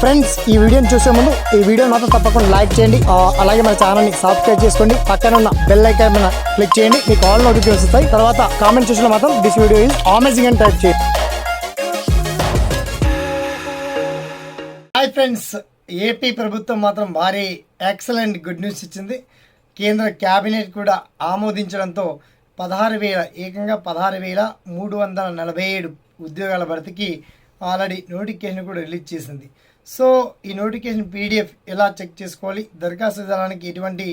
Friends ఈ వీడియోని చూసే ముందు ఈ వీడియో మాత్రం తప్పకుండా లైక్ చేయండి. అలాగే మన ఛానల్ని సబ్స్క్రైబ్ చేసుకోండి. పక్కన ఉన్న బెల్ ఐకాన్ మీద క్లిక్ చేయండి. మీకు ఆల్ నోటిఫికేషన్ వస్తాయి. తర్వాత కామెంట్ చూసిన మాత్రం దిస్ వీడియో ఈజ్ అమేజింగ్ అని టైప్ చేయండి. హాయ్ ఫ్రెండ్స్ ఏపీ ప్రభుత్వం మాత్రం భారీ ఎక్సలెంట్ గుడ్ న్యూస్ ఇచ్చింది. కేంద్ర క్యాబినెట్ కూడా ఆమోదించడంతో పదహారు వేల ఏకంగా పదహారు వేల మూడు వందల నలభై ఏడు ఉద్యోగాల భర్తీకి ఆల్రెడీ నోటిఫికేషన్ కూడా రిలీజ్ చేసింది. సో ఈ నోటిఫికేషన్ పీడిఎఫ్ ఎలా చెక్ చేసుకోవాలి? దరఖాస్తు ఎటువంటి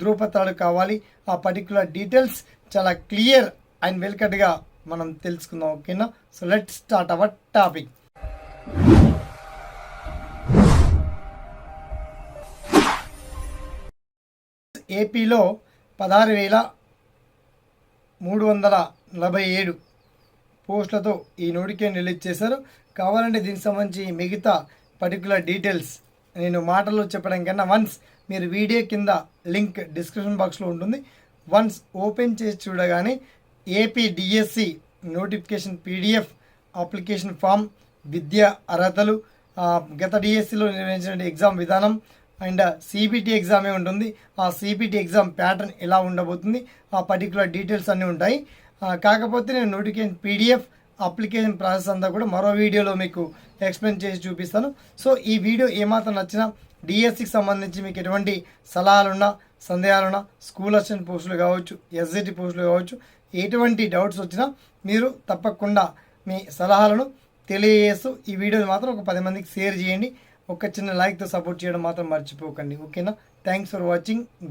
ధృవపత్రాలు కావాలి? ఆ పర్టికులర్ డీటెయిల్స్ చాలా క్లియర్ అండ్ వెల్కట్గా మనం తెలుసుకుందాం ఓకేనా? So let start our topic ఏపీలో పదహారు వేల మూడు వందల నలభై ఏడు పోస్టులతో ఈ నోటిఫికేషన్ రిలీజ్ చేశారు. కావాలంటే దీనికి సంబంధించి మిగతా పర్టికులర్ డీటెయిల్స్ నేను మాటల్లో చెప్పడం కన్నా వన్స్ మీరు వీడియో కింద లింక్ డిస్క్రిప్షన్ బాక్స్లో ఉంటుంది. వన్స్ ఓపెన్ చేసి చూడగానే AP DSC notification PDF application form విద్య అర్హతలు గత డిఎస్సిలో నిర్వహించిన ఎగ్జామ్ విధానం అండ్ సిబిటి ఎగ్జామే ఉంటుంది. ఆ సిబిటి ఎగ్జామ్ ప్యాటర్న్ ఎలా ఉండబోతుంది. ఆ పర్టికులర్ డీటెయిల్స్ అన్నీ ఉంటాయి. కాకపోతే నేను నోటిఫికేషన్ పీడిఎఫ్ అప్లికేషన్ ప్రాసెస్ అంతా కూడా మరో వీడియోలో మీకు ఎక్స్ప్లెయిన్ చేసి చూపిస్తాను. సో ఈ వీడియో ఏమాత్రం నచ్చినా డిఎస్సికి సంబంధించి మీకు ఎటువంటి సలహాలున్నా సందేహాలున్నా స్కూల్ అసిస్టెంట్ పోస్టులు కావచ్చు ఎస్జిటి పోస్టులు కావచ్చు ఎటువంటి డౌట్స్ వచ్చినా మీరు తప్పకుండా మీ సలహాలను తెలియజేస్తూ ఈ వీడియోని మాత్రం ఒక పది మందికి షేర్ చేయండి. ఒక చిన్న లైక్తో సపోర్ట్ చేయడం మాత్రం మర్చిపోకండి. ఓకేనా? Thanks for watching